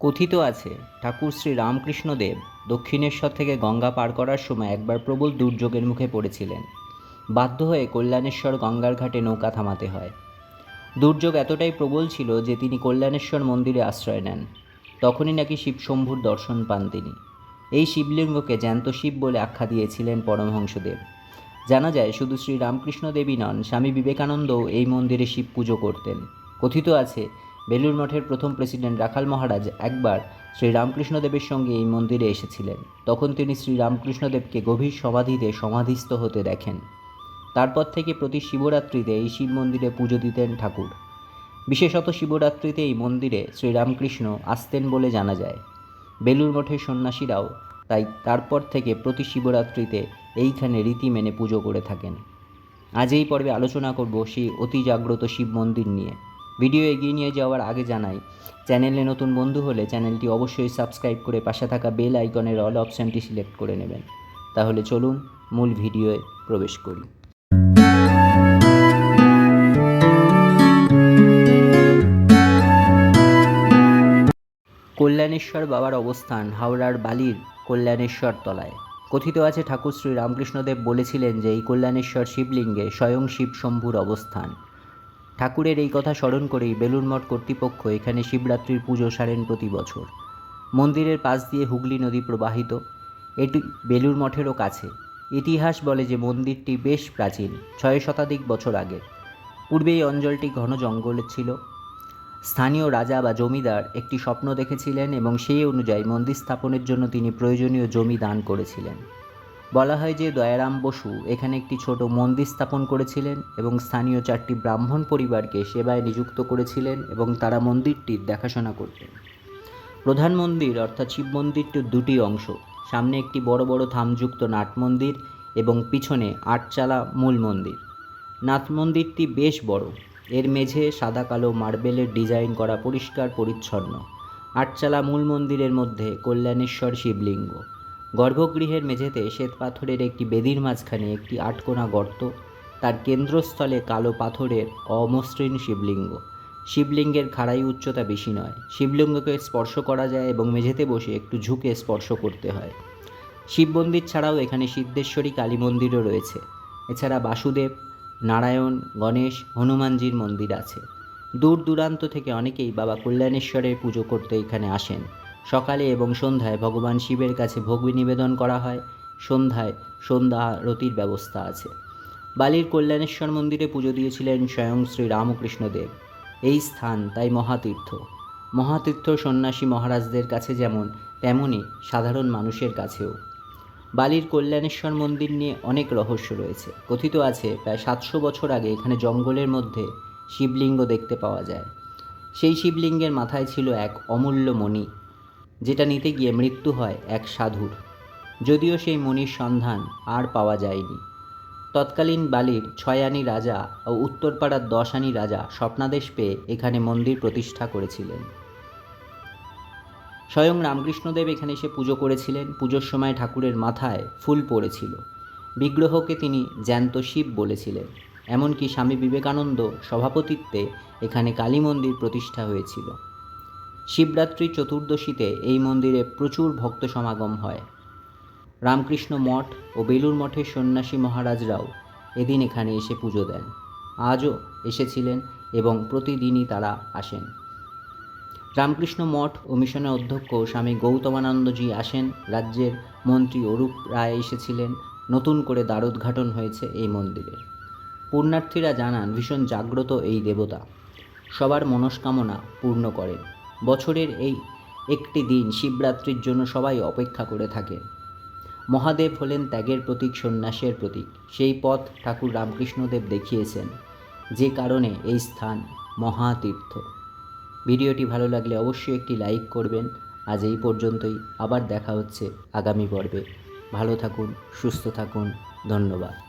কথিত আছে, ঠাকুর শ্রী রামকৃষ্ণদেব দক্ষিণেশ্বর থেকে গঙ্গা পার করার সময় একবার প্রবল দুর্যোগের মুখে পড়েছিলেন। বাধ্য হয়ে কল্যাণেশ্বর গঙ্গার ঘাটে নৌকা থামাতে হয়। দুর্যোগ এতটাই প্রবল ছিল যে তিনি কল্যাণেশ্বর মন্দিরে আশ্রয় নেন। তখনই নাকি শিব শিবশম্ভুর দর্শন পান তিনি। এই শিবলিঙ্গকে জ্যান্ত শিব বলে আখ্যা দিয়েছিলেন পরমহংসদেব। জানা যায়, শুধু শ্রী রামকৃষ্ণ দেবী নন, স্বামী বিবেকানন্দও এই মন্দিরে শিব পুজো করতেন। কথিত আছে বেলুর মঠের প্রথম প্রেসিডেন্ট রাখাল মহারাজ একবার শ্রী রামকৃষ্ণদেবের সঙ্গে এই মন্দিরে এসেছিলেন। তখন তিনি শ্রী রামকৃষ্ণদেবকে গভীর সমাধিতে সমাধিস্থ হতে দেখেন। তারপর থেকে প্রতি শিবরাত্রিতে এই শিব মন্দিরে পুজো দিতেন ঠাকুর। বিশেষত শিবরাত্রিতে এই মন্দিরে শ্রীরামকৃষ্ণ আসতেন বলে জানা যায়। বেলুর মঠের সন্ন্যাসীরাও তাই তারপর থেকে প্রতি শিবরাত্রিতে এইখানে রীতি মেনে পুজো করে থাকেন। আজ এই পর্বে আলোচনা করব সেই অতি জাগ্রত শিব মন্দির নিয়ে। ভিডিও এগিয়ে নিয়ে যাওয়ার আগে জানাই, চ্যানেলে নতুন বন্ধু হলে চ্যানেলটি অবশ্যই সাবস্ক্রাইব করে পাশে থাকা বেল আইকনের অল অপশানটি সিলেক্ট করে নেবেন। তাহলে চলুন মূল ভিডিওয়ে প্রবেশ করি। কল্যাণেশ্বর বাবার অবস্থান হাওড়ার বালির কল্যাণেশ্বর তলায়। কথিত আছে, ঠাকুর শ্রী রামকৃষ্ণদেব বলেছিলেন যে, এই কল্যাণেশ্বর শিবলিঙ্গে স্বয়ং শিব শম্ভুর অবস্থান। ঠাকুরের এই কথা স্মরণ করেই বেলুর মঠ কর্তৃপক্ষ এখানে শিবরাত্রির পুজো সারেন প্রতি বছর। মন্দিরের পাশ দিয়ে হুগলি নদী প্রবাহিত। এটি বেলুর মঠেরও কাছে। ইতিহাস বলে যে মন্দিরটি বেশ প্রাচীন, ছয় শতাধিক বছর আগে। পূর্বে এই অঞ্চলটি ঘন জঙ্গলে ছিল। স্থানীয় রাজা বা জমিদার একটি স্বপ্ন দেখেছিলেন এবং সেই অনুযায়ী মন্দির স্থাপনের জন্য তিনি প্রয়োজনীয় জমি দান করেছিলেন। বলা হয় যে দয়ারাম বসু এখানে একটি ছোট মন্দির স্থাপন করেছিলেন এবং স্থানীয় চারটি ব্রাহ্মণ পরিবারকে সেবায় নিযুক্ত করেছিলেন এবং তারা মন্দিরটির দেখাশোনা করতেন। প্রধান মন্দির অর্থাৎ শিব মন্দিরটির দুটি অংশ, সামনে একটি বড় বড় থামযুক্ত নাট মন্দির এবং পিছনে আটচালা মূল মন্দির। নাট মন্দিরটি বেশ বড়, এর মেঝে সাদা কালো মার্বেলের ডিজাইন করা পরিষ্কার পরিচ্ছন্ন। আটচালা মূল মন্দিরের মধ্যে কল্যাণেশ্বর শিবলিঙ্গ। গর্ভগৃহের মেঝেতে শ্বেতপাথরের একটি বেদির মাঝখানে একটি আটকোনা গর্ত, তার কেন্দ্রস্থলে কালো পাথরের অমসৃণ শিবলিঙ্গ। শিবলিঙ্গের খাড়াই উচ্চতা বেশি নয়। শিবলিঙ্গকে স্পর্শ করা যায় এবং মেঝেতে বসে একটু ঝুঁকে স্পর্শ করতে হয়। শিব মন্দির ছাড়াও এখানে সিদ্ধেশ্বরী কালী মন্দিরও রয়েছে। এছাড়া বাসুদেব, নারায়ণ, গণেশ, হনুমানজির মন্দির আছে। দূর দূরান্ত থেকে অনেকেই বাবা কল্যাণেশ্বরের পুজো করতে এখানে আসেন। সকালে এবং সন্ধ্যায় ভগবান শিবের কাছে ভোগ নিবেদন করা হয়। সন্ধ্যায় সন্ধ্যা আরতির ব্যবস্থা আছে। বালির কল্যাণেশ্বর মন্দিরে পুজো দিয়েছিলেন স্বয়ং শ্রী রামকৃষ্ণদেব। এই স্থান তাই মহাতীর্থ। মহাতীর্থ সন্ন্যাসী মহারাজদের কাছে যেমন, তেমনই সাধারণ মানুষের কাছেও। বালির কল্যাণেশ্বর মন্দির নিয়ে অনেক রহস্য রয়েছে। কথিত আছে, প্রায় সাতশো বছর আগে এখানে জঙ্গলের মধ্যে শিবলিঙ্গ দেখতে পাওয়া যায়। সেই শিবলিঙ্গের মাথায় ছিল এক অমূল্য মণি। যেটা নিতে গিয়ে মৃত্যু হয় এক সাধুর। যদিও সেই মণির সন্ধান আর পাওয়া যায়নি। তৎকালীন বালির ছয়ানি রাজা ও উত্তরপাড়ার দশানি রাজা স্বপ্নাদেশ পেয়ে এখানে মন্দির প্রতিষ্ঠা করেছিলেন। স্বয়ং রামকৃষ্ণদেব এখানে এসে পুজো করেছিলেন। পুজোর সময় ঠাকুরের মাথায় ফুল পড়েছিল। বিগ্রহকে তিনি জ্যান্ত শিব বলেছিলেন। এমনকি স্বামী বিবেকানন্দ সভাপতিত্বে এখানে কালী মন্দির প্রতিষ্ঠা হয়েছিল। শিবরাত্রি চতুর্দশীতে এই মন্দিরে প্রচুর ভক্ত সমাগম হয়। রামকৃষ্ণ মঠ ও বেলুর মঠের সন্ন্যাসী মহারাজরাও এদিন এখানে এসে পুজো দেন। আজও এসেছিলেন এবং প্রতিদিনই তারা আসেন। রামকৃষ্ণ মঠ ও মিশনের অধ্যক্ষ স্বামী গৌতমানন্দজি আসেন। রাজ্যের মন্ত্রী অরূপ রায় এসেছিলেন। নতুন করে দ্বারোদ্ঘাটন হয়েছে এই মন্দিরে। পুণ্যার্থীরা জানান, ভীষণ জাগ্রত এই দেবতা। সবার মনস্কামনা পূর্ণ করেন। বছরের এই একটি দিন শিবরাত্রির জন্য সবাই অপেক্ষা করে থাকে। মহাদেব হলেন ত্যাগের প্রতীক, সন্ন্যাসের প্রতীক। সেই পথ ঠাকুর রামকৃষ্ণদেব দেখিয়েছেন, যে কারণে এই স্থান মহাতীর্থ। ভিডিওটি ভালো লাগলে অবশ্যই একটি লাইক করবেন। আজ এই পর্যন্তই। আবার দেখা হচ্ছে আগামী পর্বে। ভালো থাকুন, সুস্থ থাকুন। ধন্যবাদ।